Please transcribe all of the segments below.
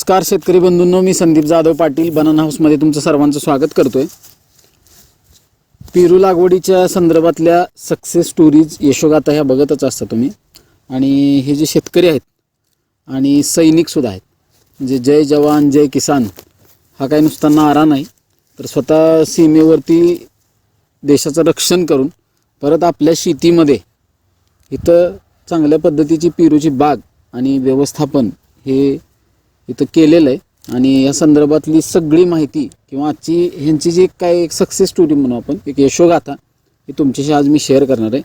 नमस्कार शेतकरी बंधूंनो मी संदीप जाधव पाटील बनाना हाऊसमध्ये तुमचं सर्वांचं स्वागत करतोय. पेरू लागवडीच्या संदर्भातल्या सक्सेस स्टोरीज यशोगाथा ह्या बघतच असता तुम्ही. आणि हे जे शेतकरी आहेत आणि सैनिकसुद्धा आहेत म्हणजे जय जवान जय किसान हा काही नुसता नारा नाही तर स्वतः सीमेवरती देशाचं रक्षण करून परत आपल्या शेतीमध्ये इथं चांगल्या पद्धतीची पेरूची बाग आणि व्यवस्थापन हे इथं केलेलं आहे. आणि या संदर्भातली सगळी माहिती किंवा आजची ह्यांची जी काय एक सक्सेस स्टोरी म्हणू आपण एक यशोगाथा ही तुमच्याशी आज मी शेअर करणार आहे.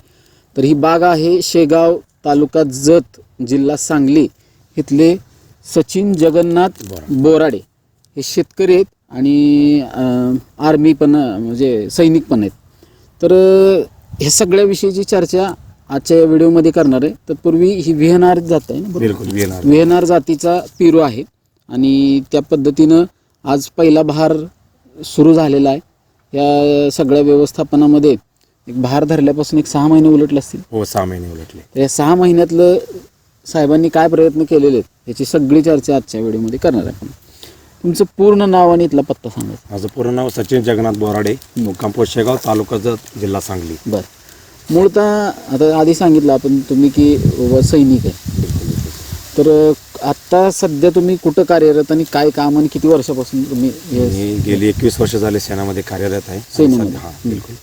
तर ही बाग आहे शेगाव तालुका जत जिल्हा सांगली इथले सचिन जगन्नाथ बोराडे. हे शेतकरी आहेत आणि आर्मी पण म्हणजे सैनिक पण आहेत. तर ह्या सगळ्याविषयीची चर्चा आजच्या या व्हिडिओमध्ये करणार आहे तत्पूर्वी ही व्हीएनआर जात आहे ना व्हीएनआर जातीचा पेरू आहे. आणि त्या पद्धतीनं आज पहिला भार सुरू झालेला आहे. या सगळ्या व्यवस्थापनामध्ये एक भार धरल्यापासून एक सहा महिने उलटले असतील. हो सहा महिने उलटले. तर या सहा महिन्यातलं साहेबांनी काय प्रयत्न केलेले आहेत याची सगळी चर्चा आजच्या व्हिडिओमध्ये करणार आहे आपण. तुमचं पूर्ण नाव आणि इथला पत्ता सांगा. माझं पूर्ण नाव सचिन जगन्नाथ बोराडे मुक्काम पोस्ट शेगाव तालुका जत जिल्हा सांगली. बरं. मूळतः आता आधी सांगितलं आपण तुम्ही की सैनिक आहे. तर आत्ता सध्या तुम्ही कुठं कार्यरत आणि काय काम आणि किती वर्षापासून तुम्ही हे- मी गेली एकवीस वर्ष झाले सेनामध्ये कार्यरत आहे. आणि सेनेमध्ये. सध्या- हा बिलकुल.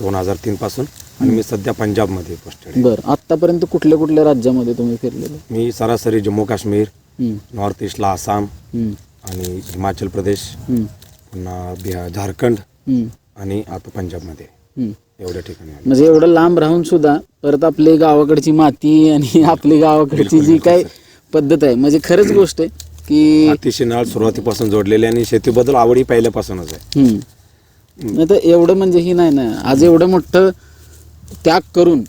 दोन हजार तीन पासून. आणि मी सध्या पंजाबमध्ये पोस्टेड आहे. बरं. आत्तापर्यंत कुठल्या कुठल्या राज्यामध्ये तुम्ही फिरलेले? मी सरासरी जम्मू काश्मीर हम्म, नॉर्थ ईस्टला आसाम हम्म, आणि हिमाचल प्रदेश हम्म, पुन्हा बिहार झारखंड हम्म, आणि आता पंजाबमध्ये. हम्म. एवढ्या ठिकाणी आलो. म्हणजे एवढं लांब राहून सुद्धा परत आपली गावाकडची माती आणि आपली गावाकडची बिलकुल, जी बिलकुल, काय पद्धत आहे. म्हणजे खरंच गोष्ट आहे की अतिशय नाळ सुरुवातीपासून जोडलेली आणि शेतीबद्दल आवडी पहिल्यापासूनच आहे. हम्म. नाही तर एवढं म्हणजे ही नाही ना. आज एवढं मोठं त्याग करून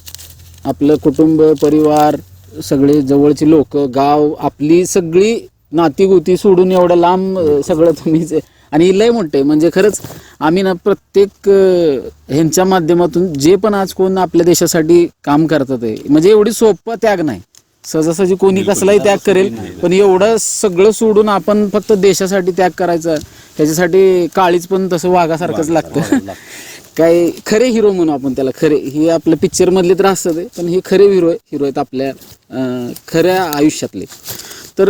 आपलं कुटुंब परिवार सगळे जवळची लोक गाव आपली सगळी नातीगोती सोडून एवढं लांब अं, सगळं तुम्हीच आणि लय मोठं आहे. म्हणजे खरंच आम्ही ना प्रत्येक अं, ह्यांच्या माध्यमातून जे पण आज कोण आपल्या देशासाठी काम करतात आहे म्हणजे एवढी सोपं त्याग नाही. सहजासहजी कोणी कसलाही त्याग करेल पण एवढं सगळं सोडून आपण फक्त देशासाठी त्याग करायचा ह्याच्यासाठी काळीच पण तसं वाघासारखंच लागतं. काय खरे हिरो म्हणू आपण त्याला खरे हे आपलं पिक्चर मधले तर असतात आहे, पण हे खरे हिरो हिरो आहेत आपल्या खऱ्या आयुष्यातले. तर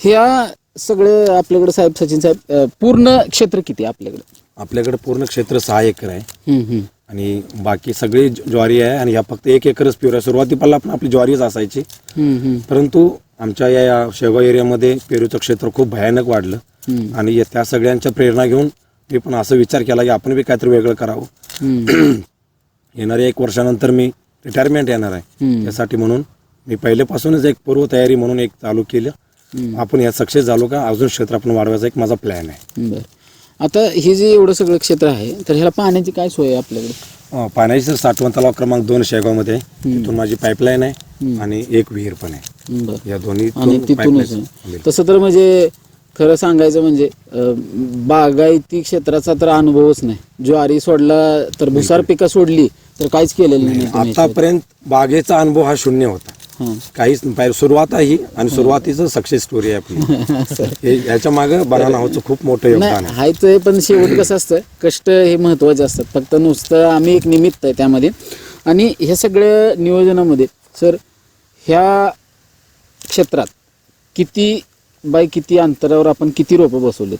ह्या सगळं आपल्याकडे साहेब सचिन साहेब पूर्ण क्षेत्र किती आपल्याकडे? आपल्याकडे पूर्ण क्षेत्र सहा एकर आहे. आणि बाकी सगळी ज्वारी आहे आणि ह्या फक्त एक एकरच प्युअर आहे. सुरुवातीपाला पण आपली ज्वारीच असायची. परंतु आमच्या या शेगाव एरियामध्ये पेरूचं क्षेत्र खूप भयानक वाढलं. आणि त्या सगळ्यांच्या प्रेरणा घेऊन मी पण असं विचार केला की आपण बी काहीतरी वेगळं करावं. येणाऱ्या एक वर्षानंतर मी रिटायरमेंट येणार आहे. त्यासाठी म्हणून मी पहिल्यापासूनच एक पूर्वतयारी म्हणून एक चालू केलं. आपण या सक्सेस झालो का अजून क्षेत्र आपण वाढवायचा एक माझा प्लॅन आहे. आता हे जे एवढं सगळं क्षेत्र आहे तर ह्याला पाण्याची काय सोय आहे आपल्याकडे? अं, पाण्याची तर साठवण तलाव क्रमांक दोन शेगावमध्ये आहे. तिथून माझी पाईपलाईन आहे आणि एक विहीर पण आहे. बरं. या दोन्ही आणि तिथूनच आहे. तसं तर म्हणजे खरं सांगायचं म्हणजे अं, बागायती क्षेत्राचा तर अनुभवच नाही. ज्वारी सोडला तर भुसार पिकं सोडली तर काहीच केलेलं नाही तुम्ही आतापर्यंत बागेचा अनुभव हा शून्य होता. काहीच पाहिजे सुरुवात आहे आणि सुरुवातीचं सक्सेस स्टोरी आहे आपली. हे याच्या मागे बनाना हाऊसचं खूप मोठं योगदान आहे. हायच आहे पण शेवट कसं असतं कष्ट हे महत्त्वाचे असतात फक्त नुसतं आम्ही एक निमित्त आहे त्यामध्ये. आणि ह्या सगळ्या नियोजनामध्ये सर ह्या क्षेत्रात किती बाय किती अंतरावर आपण किती रोपं बसवलेत?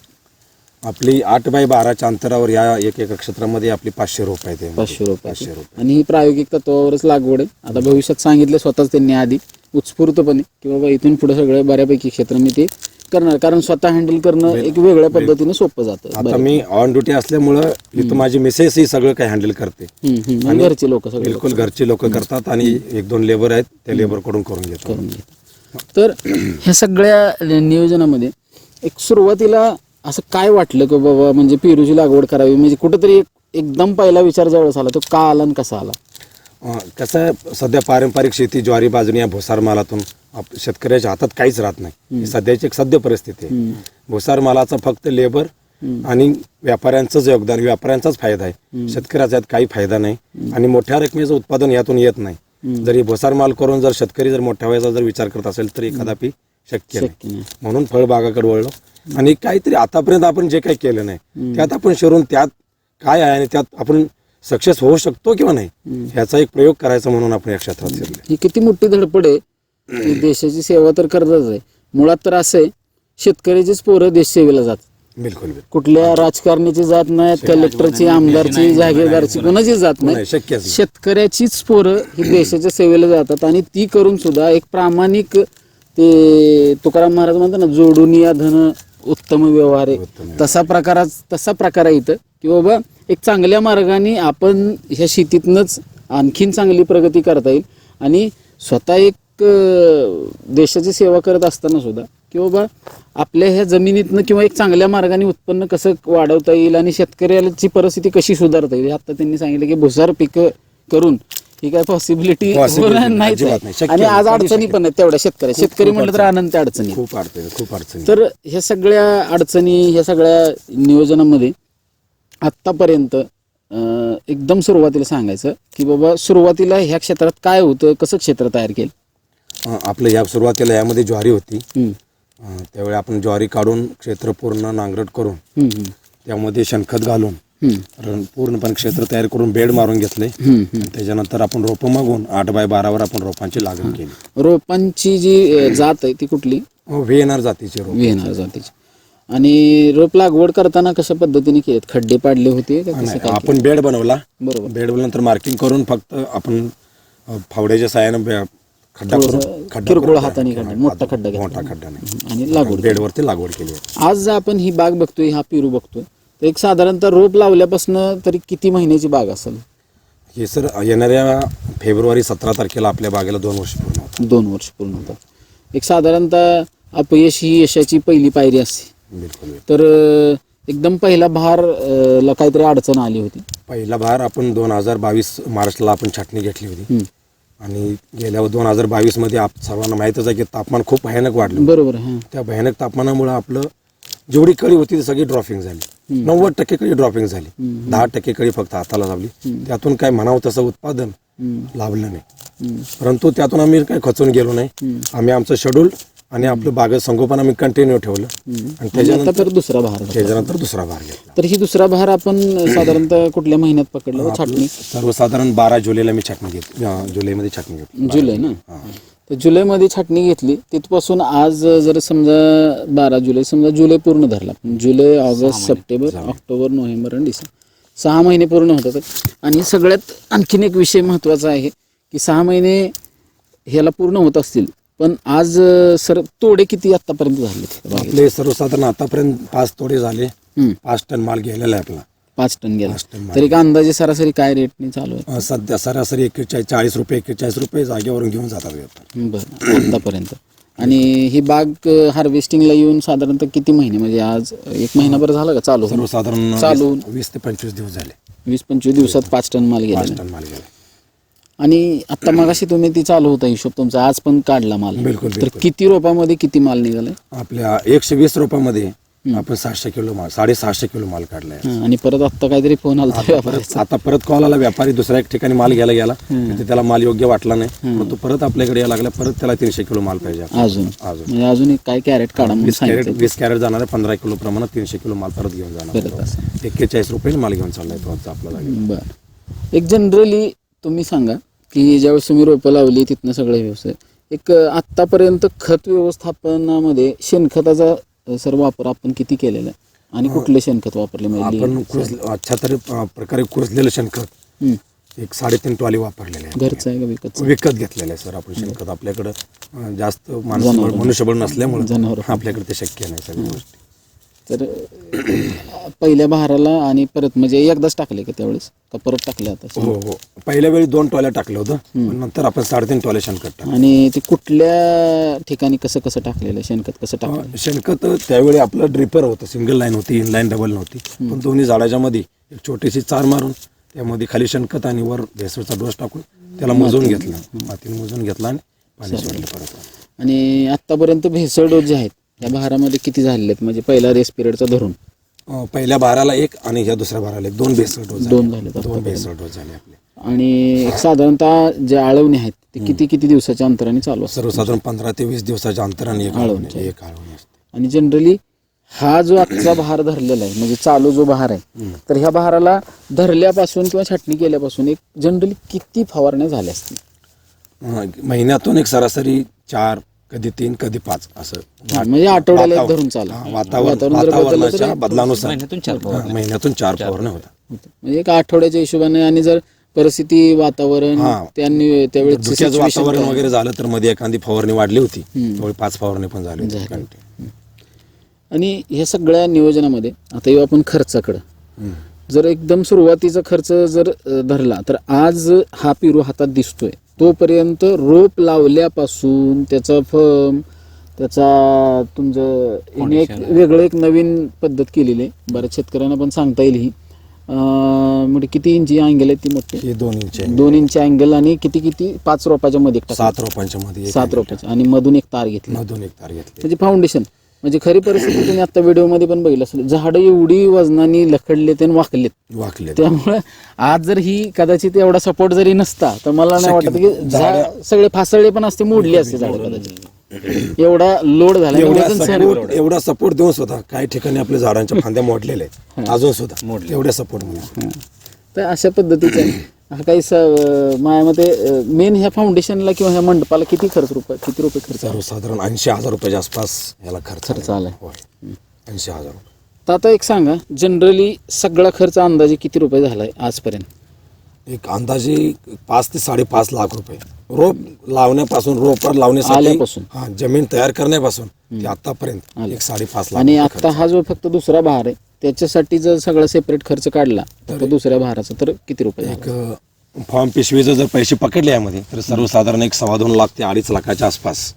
आपली आठ बाय बाराच्या अंतरावर या एक एका क्षेत्रामध्ये आपली पाचशे रोप आहेत. यामध्ये. पाचशे रुपये पाचशे रोप आणि ही प्रायोगिक तत्वावरच लागवड आहे. आता भविष्यात सांगितलं स्वतःच त्यांनी आधी उत्स्फूर्तपणे की बाबा इथून पुढे सगळं बऱ्यापैकी क्षेत्र मी ते करणार. कारण स्वतः हँडल करणं एक वेगळ्या पद्धतीने सोपं जातं. आता मी ऑन ड्युटी असल्यामुळं इथं माझी मिसेस ही सगळं काही हँडल करते. हम्म, हम्म. आणि घरचे लोक सगळे बिलकुल घरची लोक करतात आणि एक दोन लेबर आहेत त्या लेबरकडून करून घेतात. करून घेतात. तर ह्या सगळ्या नियोजनामध्ये एक सुरुवातीला असं काय वाटलं की बाबा म्हणजे पेरूची लागवड करावी? म्हणजे कुठंतरी एक एकदम पहिला विचार ज्यावेळेस आला तो का आला आणि कसा आला? अं, कसं आहे सध्या पारंपरिक शेती ज्वारी बाजरी या भुसार मालातून आप- शेतकऱ्याच्या हातात काहीच राहत नाही. ही सध्याची एक सद्य परिस्थिती आहे. भुसार मालाचा फक्त लेबर आणि व्यापाऱ्यांचंच योगदान व्यापाऱ्यांचाच फायदा आहे. शेतकऱ्याचा यात काही फायदा नाही. आणि मोठ्या रकमेचं उत्पादन यातून येत नाही. जरी भुसार माल करून जर शेतकरी जर मोठ्या वयाचा जर विचार करत असेल तर एखादा पीक शक्य नाही. शक्य नाही. म्हणून फळबागाकडे वळलो. आणि काहीतरी आतापर्यंत आपण जे काही केलं नाही त्यात आपण शिरून त्यात काय आहे आणि त्यात आपण सक्सेस होऊ शकतो किंवा नाही ह्याचा एक प्रयोग करायचा म्हणून आपण या क्षेत्रात शिरले ही किती मोठी धडपड आहे. देशाची सेवा तर करतच आहे. मुळात तर असं आहे शेतकऱ्याचीच पोरं देश सेवेला जातात. बिलकुल कुठल्या राजकारण्याची जात नाहीत कलेक्टरची आमदारची जागीरदारची कोणाची जात नाही. नाही नाही. शेतकऱ्याचीच पोरं ही देशाच्या सेवेला जातात आणि ती करून सुद्धा एक प्रामाणिक ते तुकाराम महाराज म्हणतात ना जोडून या धन उत्तम व्यवहार आहे. तसा प्रकार तसा प्रकार आहे इथं. की बाबा एक चांगल्या मार्गाने आपण ह्या शेतीतनंच आणखीन चांगली प्रगती करता येईल. आणि स्वतः एक देशाची सेवा करत असताना सुद्धा की बाबा आपल्या ह्या जमिनीतनं किंवा एक चांगल्या मार्गाने उत्पन्न कसं वाढवता येईल आणि शेतकऱ्याची परिस्थिती कशी सुधारता येईल आता त्यांनी सांगितलं की भुसार पिकं करून ही काय पॉसिबिलिटी Possibility नाहीच अजिबात नाही. आहे शक्य आणि नाही. आज कधी अडचणी शक्य पण आहेत तेवढ्या शेतकऱ्या. शेतकरी म्हटलं तर अनंत अडचणी. खूप अडचणी खूप अडचणी. तर ह्या सगळ्या अडचणी ह्या सगळ्या नियोजनामध्ये आत्तापर्यंत अं, एकदम सुरुवातीला सांगायचं की बाबा सुरुवातीला ह्या क्षेत्रात काय होतं कसं क्षेत्र तयार केलं? अं, आपलं या सुरुवातीला यामध्ये ज्वारी होती. हम्म, अं, त्यावेळी आपण ज्वारी काढून क्षेत्र पूर्ण नांगरट करून हम्म, हम्म, त्यामध्ये शेणखत घालून रण- पूर्णपणे क्षेत्र तयार करून बेड मारून घेतले. त्याच्यानंतर आपण रोपं मागून आठ बाय बारावर आपण रोपांची लागण केली. रोपांची जी अं, जात आहे ती कुठली? व्हीएनआर जातीचे रोप. विहणार जातीची. आणि रोप लागवड करताना कशा पद्धतीने केलेत खड्डे पाडले होते का कसं नाही, काय आपण बेड बनवला. बरोबर. बेड बनवल्यानंतर मार्किंग करून फक्त आपण अं, फावड्याच्या साहाय्यानं बे- खड्डा करून खड्डा किरकोळ करून- हाताने खड्डा मोठा खड्डा घेतला. मोठा खड्डा नाही. आणि लागवड बेडवरती लागवड केली. आहे. आज आपण ही बाग बघतोय हा पेरू बघतोय. एक साधारणतः रोप लावल्यापासून तरी किती महिन्याची बाग असेल? हे सर येणाऱ्या फेब्रुवारी सतरा तारखेला आपल्या बागेला दोन वर्ष पूर्ण होतात. दोन वर्ष पूर्ण होतात. एक साधारणतः अपयश ही यशाची पहिली पायरी असते. बिलकुल. तर एकदम पहिला भार अं, ला काहीतरी अडचण आली होती. पहिला भार आपण दोन हजार बावीस मार्चला आपण छाटणी घेतली होती. आणि गेल्या दोन हजार बावीसमध्ये आप सर्वांना माहीतच आहे की तापमान खूप भयानक वाढलं. बरोबर त्या भयानक तापमानामुळे आपलं जेवढी कळी होती ती सगळी ड्रॉपिंग झाली. नव्वद टक्के कळी ड्रॉपिंग झाली. दहा टक्के कळी फक्त हाताला लावली. त्यातून काय म्हणावं तसं उत्पादन लाभलं नाही. परंतु त्यातून आम्ही काही खचून गेलो नाही. आम्ही आमचं शेड्यूल आणि आपलं बागेत संगोपन आम्ही कंटिन्यू ठेवलं. आणि आता त्याच्यानंतर तर दुसरा भार. त्याच्यानंतर दुसरा भार घेतला. तर ही दुसरा भार आपण साधारणतः कुठल्या महिन्यात पकडला? छाटणी? सर्वसाधारण बारा जुलैला मी छाटणी घेतली जुलैमध्ये छाटणी घेतली. जुलै ना? जुलैमध्ये छाटणी घेतली. तिथपासून आज जर समजा बारा जुलै समजा जुलै पूर्ण धरला. जुलै ऑगस्ट सप्टेंबर ऑक्टोबर नोव्हेंबर आणि डिसेंबर. सहा महिने पूर्ण होतात आणि सगळ्यात आणखीन एक विषय महत्त्वाचा आहे की सहा महिने ह्याला पूर्ण होत असतील. पण आज सर तोडे किती आतापर्यंत झाले? आपले सर्वसाधारण आतापर्यंत पाच तोडे झाले. पाच टन माल गेलेला आहे आपला. पाच टन गेला. पाच टन माल. तर एक अंदाजे सरासरी काय रेटने चालू आहे? अं, सध्या सरासरी एक्केचाळीस चाळीस रुपये एक्केचाळीस रुपये जागेवरून घेऊन जातात व्यापार. बरं आतापर्यंत. आणि ही बाग हार्वेस्टिंगला येऊन साधारणतः किती महिने? म्हणजे आज एक महिनाभर झाला का चालू? सर्वसाधारण चालू. वीस- वीस ते पंचवीस दिवस झाले. वीस पंचवीस दिवसात पाच टन माल गेला पाच टन माल गेला. आणि आता मगाशी तुम्ही ती चालू होता हिशोब तुमचा आज पण काढला माल. बिलकुल, तर बिलकुल. किती रोपामध्ये किती माल निघालाय? आपल्या एकशे वीस रुपयामध्ये आपण सहाशे किलो माल साडेसहाशे किलो माल काढलाय. आणि परत आता काहीतरी फोन आला. आता परत कॉल आला व्यापारी दुसऱ्या एक ठिकाणी माल घ्यायला गेला तिथे त्याला माल योग्य वाटला नाही. परंतु परत आपल्याकडे यायला लागला परत त्याला तीनशे किलो माल पाहिजे अजून. अजून. म्हणजे अजून एक काय कॅरेट काढा वीस कॅरेट वीस कॅरेट जाणार आहे पंधरा किलो प्रमाणात तीनशे किलो माल परत घेऊन जाणार एक्केचाळीस रुपये माल घेऊन चाललाय तो आजचा आपला जागेवर. बर. एक जनरली तुम्ही सांगा की ज्यावेळेस तुम्ही रोपं लावली तिथनं सगळे व्यवसाय एक अं, आत्तापर्यंत खत व्यवस्थापनामध्ये शेणखताचा सर वापर आपण किती केलेला आहे? आणि कुठले शेणखत वापरले म्हणजे आपण अच्छा तरी प्रकारे कुरसलेलं शेणखत. हं. एक साडेतीन टॉली वापरलेले आहे घरचं आहे का विकतचं? विकत घेतलेलं आहे सर आपण शेणखत. आपल्याकडं अं, जास्त माणसं मनुष्यबळ नसल्यामुळे जनावरं. आपल्याकडे ते शक्य नाही सगळ्या गोष्टी. तर पहिल्या बहाराला आणि परत म्हणजे एकदाच टाकले का त्यावेळेस? का परत टाकले आता? हो हो. पहिल्या वेळी दोन टॉल्या टाकलं होतं पण नंतर आपण साडेतीन टॉल्या शेणखत टाकलं आणि ते कुठल्या ठिकाणी कसं कसं टाकलेलं आहे? शेणखत कसं टाकलं अं, शेणखत त्यावेळी आपलं ड्रिपर होतं सिंगल लाईन होती इन लाईन डबल नव्हती. पण दोन्ही झाडाच्या मध्ये एक छोटीशी चार मारून त्यामध्ये खाली शेणखत आणि वर भेसळचा डोस टाकून त्याला मोजून घेतला. मातीने मोजून घेतला आणि पाणी सोडलं परत. आणि आत्तापर्यंत भेसळ डोस जे आहेत या बहारामध्ये किती झालेले आहेत? म्हणजे पहिला रेस पिरियडचा धरून. अं, पहिल्या बाराला एक आणि ह्या दुसऱ्या बाराला एक. दोन भेसळ डोस दोन झाले दोन भेसळ डोस झाले आपले. आणि एक साधारणतः जे आळवणे आहेत ते किती किती दिवसाच्या अंतराने चालू असतात? सर्वसाधारण पंधरा ते वीस दिवसाच्या अंतराने एक आळवणी. आळवणी. एक आळवणी असते. आणि जनरली हा जो आजचा बहार धरलेला आहे म्हणजे चालू जो बहार आहे तर ह्या बहाराला धरल्यापासून किंवा छाटणी केल्यापासून एक जनरली किती फवारण्या झाल्या असतील? अं, महिन्यातून एक सरासरी चार कधी तीन कधी पाच असं हा, म्हणजे आठवड्याला एक वातावरण- धरून चाला. हा, वातावरण वातावरण जर बदललं वातावरणाच्या बदलानुसार महिन्यातून चार हा, महिन्यातून चार फवारण्या होतात होतं. म्हणजे एक आठवड्याच्या हिशोबाने आणि जर परिस्थिती वातावरण हा. त्यांनी त्यावेळेस धुक्याचं वातावरण वगैरे झालं तर मध्ये एखादी फवारणी वाढली होती त्यामुळे पाच फवारणी पण झाली होती झाली. Continue. आणि ह्या सगळ्या नियोजनामध्ये आता येऊ आपण खर्चाकडं हम्म. जर एकदम सुरुवातीचा खर्च जर अ, धरला तर आज हा पेरू हातात दिसतोय तोपर्यंत रोप लावल्यापासून त्याचा फर्म त्याचा तुमचं हिने एक वेगळं एक नवीन पद्धत केलेली आहे. बऱ्याच शेतकऱ्यांना पण सांगता येईल ही. अं, म्हणजे किती इंची अँगल आहे ती मोठी? हे दोन इंच आहे. दोन इंच अँगल आणि किती किती? पाच रोपाच्या मध्ये एक टाकलं. सात रोपांच्या मध्ये एक सात रोपाच्या. आणि मधून एक तार घेतली. मधून एक तार घेतली. म्हणजे फाउंडेशन म्हणजे खरी परिस्थिती तुम्ही आता व्हिडिओमध्ये पण बघितलं असेल झाडं एवढी वजनाने लखडलेत आणि वाकलेत. वाकले त्यामुळे आज जर ही कदाचित एवढा सपोर्ट जरी नसता तर मला नाही वाटत की झाड सगळे फासळले पण असते मोडले असते झाड कदाचित. एवढा लोड झाला एवढा सपोर्ट एवढा सपोर्ट देऊन सुद्धा काही ठिकाणी आपल्या झाडांच्या फांद्या मोडलेल्या आहेत. अजून सुद्धा. एवढ्या सपोर्ट तर अशा पद्धतीचं हा काही स- माझ्या मते मेन ह्या फाउंडेशनला किंवा ह्या मंडपाला किती खर्च रुपये किती रुपये खर्च? सर्वसाधारण ऐंशी हजार रुपयाच्या आसपास याला खर्च खर्च आलाय. ऐंशी हजार रुपये तर आता एक सांगा जनरली सगळा खर्च अंदाजे किती रुपये झालाय आजपर्यंत एक अंदाजे पाच ते साडेपाच लाख रुपये. रोप लावण्यापासून रोप लावण्यासाठी आल्यापासून. हा जमीन तयार करण्यापासून ते आतापर्यंत एक साडेपाच लाख आणि रुपये आता हा जो फक्त दुसरा बहार आहे त्याच्यासाठी जर सगळा सेपरेट खर्च काढला तर दुसऱ्या बहाराचा तर किती रुपये झाला? एक अ, फॉर्म पिशवीचे जर पैसे पकडले यामध्ये तर सर्वसाधारण एक सव्वा दोन लाख ते अडीच लाखाच्या आसपास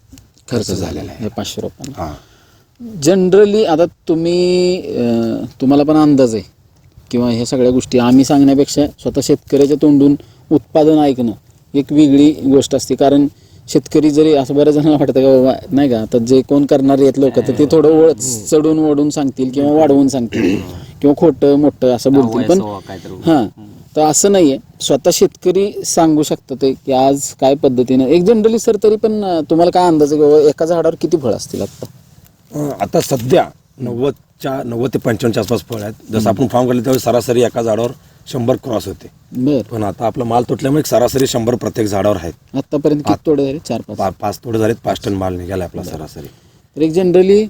खर्च झालेला आहे. हे पाचशे रुपयांना. हा. जनरली आता तुम्ही अं, तुम्हाला पण अंदाज आहे किंवा ह्या सगळ्या गोष्टी आम्ही सांगण्यापेक्षा स्वतः शेतकऱ्याच्या तोंडून उत्पादन ऐकणं एक वेगळी गोष्ट असते. कारण शेतकरी जरी असं बऱ्याच जणांना वाटतं का बाबा नाही का आता जे कोण करणारे आहेत लोक तर ते थोडं वळ चढून वडून सांगतील किंवा वाढवून सांगतील. किंवा खोटं मोठं असं बोलतील. पण सव्वा काय तर हां तर असं नाहीये. स्वतः शेतकरी सांगू शकतात ते की आज काय पद्धतीनं. एक जनरली सर तरी पण तुम्हाला काय अंदाज आहे की बाबा एका झाडावर किती फळ असतील आता? आता सध्या नव्वदच्या नव्वद ते पंच्याण्णवच्या आसपास फळ आहेत. जसं आपण फॉर्म काढले त्यावेळी सरासरी एका झाडावर शंभर क्रॉस होते. बर. पण आता आपला माल तुटल्यामुळे एक सरासरी शंभर प्रत्येक झाडावर आहेत. आतापर्यंत किती तोडे झाले? चार पाच. पा- पाच तोडे झालेत पाच टन माल निघाला आपला सरासरी. तर एक जनरली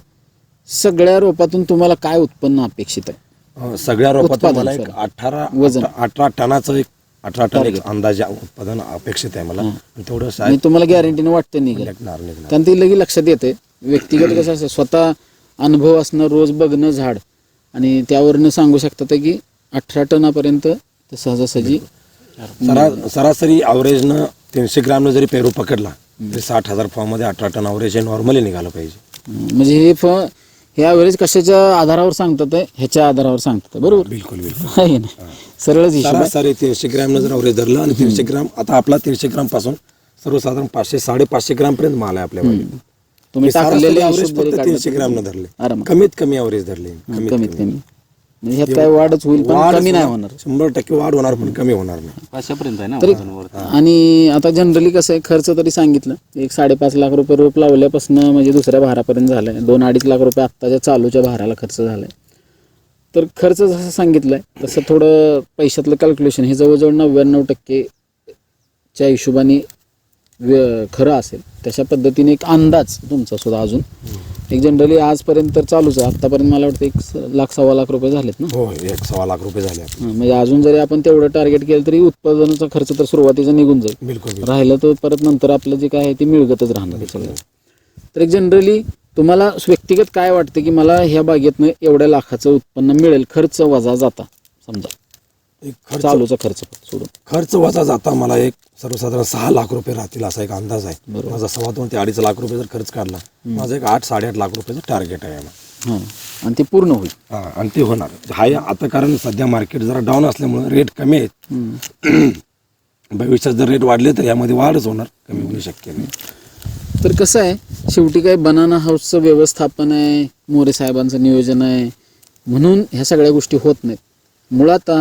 सगळ्या रोपातून तुम्हाला काय उत्पन्न अपेक्षित आहे? अ, सगळ्या रोपातून उत्पादन, मला एक sorry. अठरा वजन. अठरा- टनाचं एक अठरा टन एक अंदाजे उत्पादन अपेक्षित आहे मला. तेवढं शाळेत तुम्हाला गॅरंटीने वाटतं निघेल. निघणार निघणार. कारण ते लगे लक्षात येते व्यक्तिगत कसं असतं स्वतः अनुभव असणं रोज बघणं झाड. आणि त्यावरनं सांगू शकतात की अठरा टनापर्यंत ते सहजासहजी सरा सरासरी अवरेजनं तीनशे ग्रामनं जरी पेरू पकडला तरी साठ हजार फॉर्ममध्ये अठरा टन अवरेज हे नॉर्मली निघालं पाहिजे. म्हणजे हे फ हे ॲव्हरेज कशाच्या आधारावर सांगतात आहे? ह्याच्या आधारावर सांगतात बरोबर? बिलकुल बिलकुल. आहे ना. सरळच. सरासरी तीनशे ग्रॅमनं जर अवरेज धरलं आणि तीनशे ग्राम आता आपला तीनशे ग्रामपासून सर्वसाधारण पाचशे साडेपाचशे ग्राम पर्यंत माल आहे आपल्याकडे तुम्ही टाकलेले जरी काढले तीनशे ग्रामनं धरले. आरामात. कमीत कमी अवरेज धरले. कमीत कमी. म्हणजे ह्यात काय वाढच होईल पण कमी नाही होणार. शंभर टक्के वाढ होणार पण कमी होणार नाही. पाचशेपर्यंत आहे ना तरी वजनवर. आणि आता जनरली कसं आहे खर्च तरी सांगितलं. एक साडेपाच लाख रुपये रोप लावल्यापासून म्हणजे दुसऱ्या भारापर्यंत झालाय. दोन अडीच लाख रुपये आत्ताच्या चालूच्या भाराला खर्च झालाय. तर खर्च जसं सांगितलंय तसं थोडं पैशातलं कॅल्क्युलेशन हे जवळजवळ नव्याण्णव टक्केच्या हिशोबाने व्य- खरं असेल. तशा पद्धतीने एक अंदाज तुमचा सुद्धा अजून. एक जनरली आजपर्यंत तर चालूच आहे. आत्तापर्यंत मला वाटतं एक लाख सव्वा लाख रुपये झालेत ना. हो एक सव्वा लाख रुपये झाले आपले. हां, म्हणजे अजून जरी आपण तेवढं टार्गेट केलं तरी उत्पादनाचा खर्च तर सुरुवातीचा निघून जाईल. बिलकुल बिलकुल. राहिलं तर परत नंतर आपलं जे काय आहे ते मिळगतच राहणार आहे सगळं. तर एक जनरली तुम्हाला व्यक्तिगत काय वाटतं की मला ह्या बागेतनं एवढ्या लाखाचं उत्पन्न मिळेल? खर्च वजा जाता समजा. एक खर्च चालूचा खर्च सोडून. खर्च वजा जाता मला एक सर्वसाधारण सहा लाख रुपये राहतील असा एक अंदाज आहे. बरोबर. माझा सव्वा दोन ते अडीच लाख रुपये जर खर्च काढला माझं एक आठ साडेआठ लाख रुपयाचं टार्गेट आहे याला. हां. आणि ते पूर्ण होईल. हा आणि ते होणार. हा आता कारण सध्या मार्केट जरा डाऊन असल्यामुळे रेट कमी आहेत. भविष्यात जर रेट वाढले तर यामध्ये वाढच होणार कमी होणे शक्य नाही. तर कसं आहे शेवटी काय बनाना हाऊसचं व्यवस्थापन आहे मोरे साहेबांचं नियोजन आहे म्हणून ह्या सगळ्या गोष्टी होत नाहीत. मुळात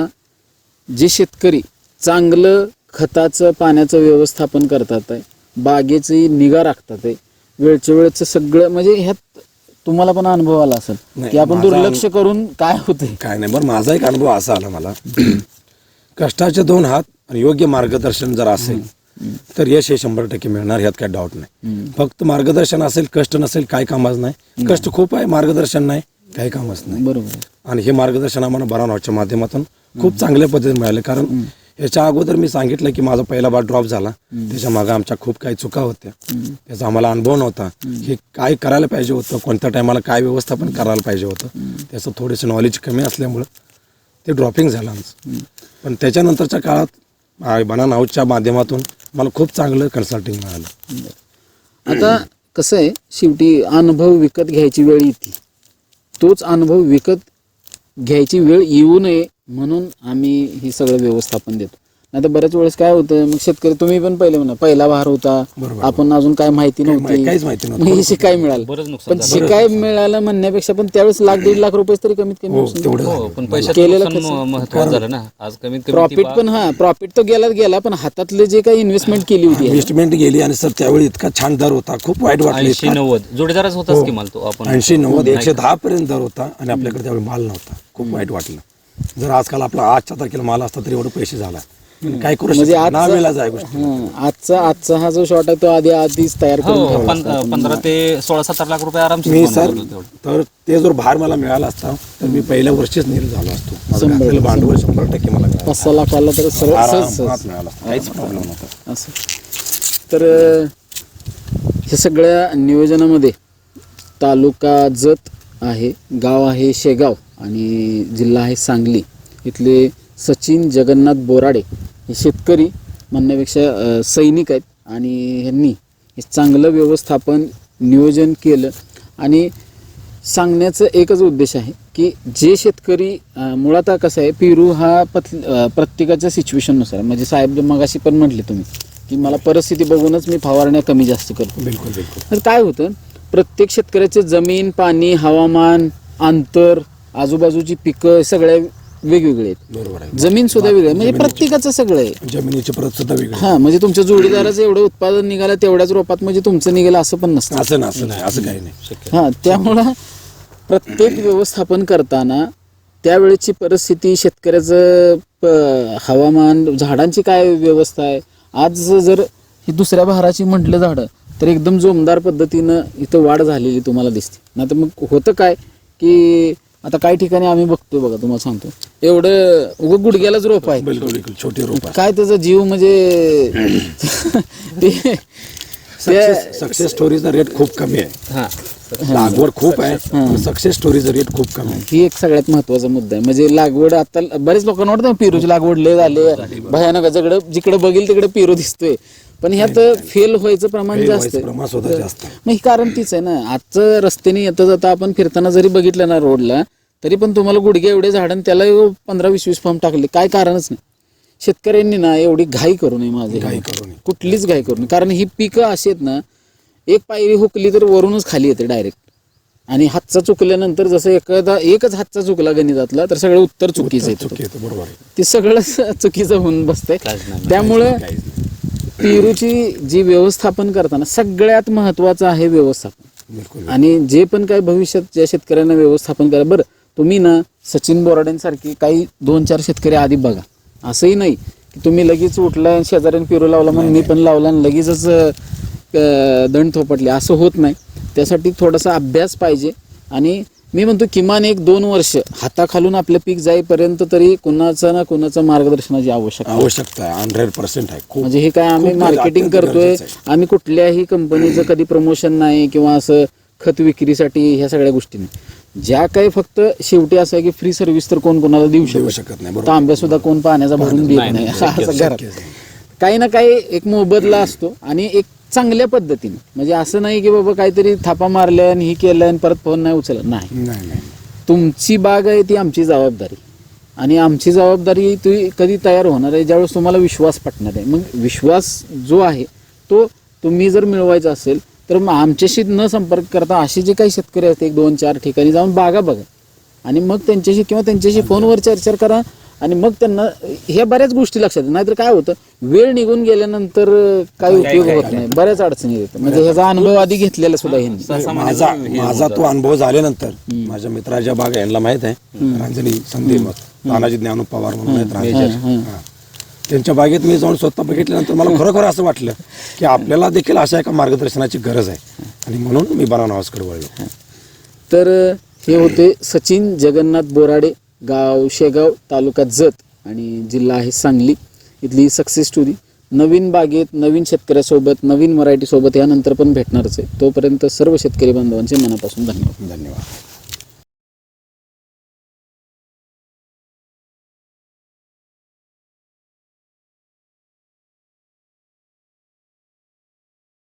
जे शेतकरी चांगलं खताचं पाण्याचं व्यवस्थापन करतात आहे. बागेची निगा राखतात आहे. वेळच्या वेळचं सगळं म्हणजे ह्यात तुम्हाला पण अनुभव आला असेल. की आपण दुर्लक्ष करून काय होतंय? काय नाही बरं माझा एक अनुभव असा आला मला. कष्टाचे दोन हात आणि योग्य मार्गदर्शन जर असेल तर यश हे शंभर टक्के मिळणार ह्यात काय डाऊट नाही. फक्त मार्गदर्शन असेल कष्ट नसेल काय कामाच नाही. कष्ट खूप आहे मार्गदर्शन नाही काही कामच नाही. बरोबर. आणि हे मार्गदर्शन आम्हाला बरानॉटच्या माध्यमातून खूप चांगल्या पद्धतीने मिळाले कारण याच्या अगोदर मी सांगितलं की माझा पहिला बाट ड्रॉप झाला. त्याच्यामागे आमच्या खूप काही चुका होत्या. त्याचा आम्हाला अनुभव नव्हता. हे काय करायला पाहिजे होतं? कोणत्या टायमाला काय व्यवस्थापन करायला पाहिजे होतं? त्याचं थोडंसं नॉलेज कमी असल्यामुळं ते ड्रॉपिंग झालं आमचं. पण त्याच्यानंतरच्या काळात बनान हाऊसच्या माध्यमातून मला खूप चांगलं कन्सल्टिंग मिळालं. आता कसं आहे शेवटी अनुभव विकत घ्यायची वेळ येते. तोच अनुभव विकत घ्यायची वेळ येऊ नये म्हणून आम्ही ही सगळं व्यवस्थापन देतो. नाही तर बऱ्याच वेळेस काय होतं मग शेतकरी तुम्ही पण पहिले म्हणा पहिला भार होता. बरोबर. आपण अजून काय माहिती काही नव्हती. काहीच माहिती नव्हतं. मग हे शिकाय मिळालं. बरंच नुकसान पण शिकाय मिळालं म्हणण्यापेक्षा पण त्यावेळेस लाख दीड लाख रुपये तरी कमीत कमी हो नुकसान तेवढं. हो झालं. पण पैशाचं केलेलं नुकसान महत्वाचं झालं ना. आज कमीत कमी ती प्रॉफिट पण हा प्रॉफिट तो गेला गेला पण हातातले जे काही इन्व्हेस्टमेंट केली होती. इन्व्हेस्टमेंट गेली आणि सर त्यावेळी इतका छान दर होता. खूप वाईट वाटलं ऐंशी नव्वद. जोडीदारच होताच की माल तो? आपण ऐंशी नव्वद एकशे दहा पर्यंत दर होता आणि आपल्याकडे त्यावेळी माल नव्हता. खूप वाईट वाटलं. जर आजकाल आपला आजच्या तारखेला माल असता तरी एवढे पैसे झाला. काय करू म्हणजे शकतो? आजचा गोष्ट. हा, आजचा आजचा हा जो शॉट आहे तो आधी आधीच तयार करून हो ठेवला पं- असता. पंधरा ते सोळा सत्तर लाख रुपये आरामशीर मी सर तेवढं. तर ते जर भार मला मिळाला असता तर मी पहिल्या वर्षीच नील झालो असतो. माझं शंभर घातलेलं भांडवल शंभर टक्के मला मिळालं. पाच सहा लाख आला तर सरळ सहज आरामात सहज मिळालं असतं. काहीच प्रॉब्लेम नव्हता. असं. तर अं, हे सगळ्या नियोजनामध्ये तालुका जत आहे गाव आहे शेगाव आणि जिल्हा आहे सांगली. इथले सचिन जगन्नाथ बोराडे हे शेतकरी म्हणण्यापेक्षा सैनिक आहेत आणि ह्यांनी हे चांगलं व्यवस्थापन नियोजन केलं. आणि सांगण्याचं एकच उद्देश आहे की जे शेतकरी मुळात कसं आहे पेरू हा पत प्रत्येकाच्या सिच्युएशननुसार. म्हणजे साहेब मगाशी पण म्हटले तुम्ही की मला परिस्थिती बघूनच मी फवारण्या कमी जास्त करतो. बिलकुल बिलकुल. तर काय होतं प्रत्येक शेतकऱ्याचे जमीन पाणी हवामान अंतर आजूबाजूची पिकं सगळ्या वेगवेगळे आहेत. बरोबर आहे. जमीन सुद्धा वेगळी आहे. म्हणजे प्रत्येकाचं सगळं आहे. जमिनीची परत सुद्धा वेगळी हा म्हणजे तुमच्या जोडीदाराचं एवढं उत्पादन निघालं तेवढ्याच रोपात म्हणजे तुमचं निघालं असं पण नसतं. असं ना असं नाही असं काही नाही. हा त्यामुळं प्रत्येक व्यवस्थापन करताना त्यावेळेची परिस्थिती शेतकऱ्याचं प- हवामान झाडांची काय व्यवस्था आहे? आज जर ही दुसऱ्या बहाराची म्हटलं झाडं तर एकदम जोमदार पद्धतीनं इथं वाढ झालेली तुम्हाला दिसते. नाही तर मग होतं काय की आता काही ठिकाणी आम्ही बघतोय बघा तुम्हाला सांगतो. एवढं उगं गुडघ्यालाच रोप आहे. बिलकुल बिलकुल छोटी रोप काय त्याचा जीव म्हणजे ते- सक्सेस स्टोरीचा रेट खूप कमी आहे. हा. लागवड खूप आहे सक्सेस स्टोरीचा रेट खूप कमी आहे. ही एक सगळ्यात महत्त्वाचा मुद्दा आहे. म्हणजे लागवड आता बरेच लोकांना वाटतं पेरूची लागवड लय झाले भयानक जिकडे जिकडे बघेल तिकडे पेरू दिसतोय. पण ह्यात फेल व्हायचं प्रमाण जास्त आहे. प्रमाण आहे. मग हे कारण तीच आहे ना. आजचं रस्त्याने येता जाता आपण फिरताना जरी बघितलं ना रोडला तरी पण तुम्हाला गुडघे एवढे झाडं त्याला पंधरा वीस वीस फॉर्म टाकले काय कारणच नाही. शेतकऱ्यांनी ना एवढी घाई करू नये माझे घाई करू नये. कुठलीच घाई करू नये. कारण ही पिकं अशी आहेत ना एक पायरी हुकली तर वरूनच खाली येते डायरेक्ट आणि हातचा चुकल्यानंतर जसं एखादा एकच हातचा चुकला गणितातला तर सगळं उत्तर चुकीचं येतं चुकी येतं बरोबर आहे. ते सगळं चुकीचं होऊन बसतंय. त्यामुळं. पेरूची जी व्यवस्थापन करताना सगळ्यात महत्वाचं आहे व्यवस्थापन. बिलकुल आणि जे पण काय भविष्यात ज्या शेतकऱ्यांना व्यवस्थापन करा बरं तुम्ही ना सचिन बोराडेंसारखी काही दोन चार शेतकरी आधी बघा. असंही नाही की तुम्ही लगेच उठला आणि शेजाऱ्याने पेरू लावला म्हणून मी पण लावला आणि लगेचच दंड थोपटले. असं होत नाही. त्यासाठी थोडासा अभ्यास पाहिजे आणि मी म्हणतो किमान एक दोन वर्ष हाताखालून आपलं पीक जाईपर्यंत तरी कुणाचं ना कुणाचं मार्गदर्शनाची आवश्यकता आहे. आवश्यकता आहे. हंड्रेड पर्सेंट आहे. खूप म्हणजे हे काय आम्ही खूप मार्केटिंग अत्यंत करतोय. गरजेचं आम्ही कुठल्याही कंपनीचं कधी प्रमोशन नाही किंवा असं खत विक्रीसाठी ह्या सगळ्या गोष्टी नाही. ज्या काही फक्त शेवटी असं आहे की फ्री सर्व्हिस तर कोण कोणाला देऊ देऊ शकत शकत नाही. बरोबर. तांब्या सुद्धा कोण पाण्याचा भरून देत नाही. असं घरात. नाही. काही ना काही एक मोबदला असतो आणि एक चांगल्या पद्धतीने. म्हणजे असं नाही की बाबा काहीतरी थापा मारल्या आणि ही केलं आणि परत फोन नाही उचलला नाही. नाही नाही तुमची बाग आहे ती आमची जबाबदारी. आणि आमची जबाबदारी ती कधी तयार होणार आहे? ज्यावेळेस तुम्हाला विश्वास पटणार आहे. मग विश्वास जो आहे तो तुम्ही जर मिळवायचा असेल तर मग आमच्याशी न संपर्क करता असे जे काही शेतकरी आहेत एक दोन चार ठिकाणी जाऊन बागा बघा. आणि मग त्यांच्याशी किंवा त्यांच्याशी फोनवर चर्चा करा. आणि मग त्यांना ह्या बऱ्याच गोष्टी लक्षात येतात. नाहीतर काय होतं वेळ निघून गेल्यानंतर काही उपयोग होत नाही. बऱ्याच अडचणी येतात. म्हणजे ह्याचा अनुभव आधी घेतलेला सुद्धा ह्यांनी. माझा माझा तो अनुभव झाल्यानंतर माझ्या मित्राच्या बाग यांना माहीत आहे. रांजणी संदीप तानाजी ज्ञानू पवार म्हणून आहेत रांजणी. हा. त्यांच्या बागेत मी जाऊन स्वतः बघितल्यानंतर मला खरोखर असं वाटलं की आपल्याला देखील अशा एका मार्गदर्शनाची गरज आहे. आणि म्हणून मी बनाव नावासकडे वळलो. तर हे होते सचिन जगन्नाथ बोराडे गाव शेगाव तालुका जत आणि जिल्हा आहे सांगली. इथली सक्सेस स्टोरी नवीन बागेत नवीन शेतकऱ्यासोबत नवीन मराठीसोबत यानंतर पण भेटणारच आहे. तोपर्यंत सर्व शेतकरी बांधवांचे मनापासून धन्यवाद. धन्यवाद.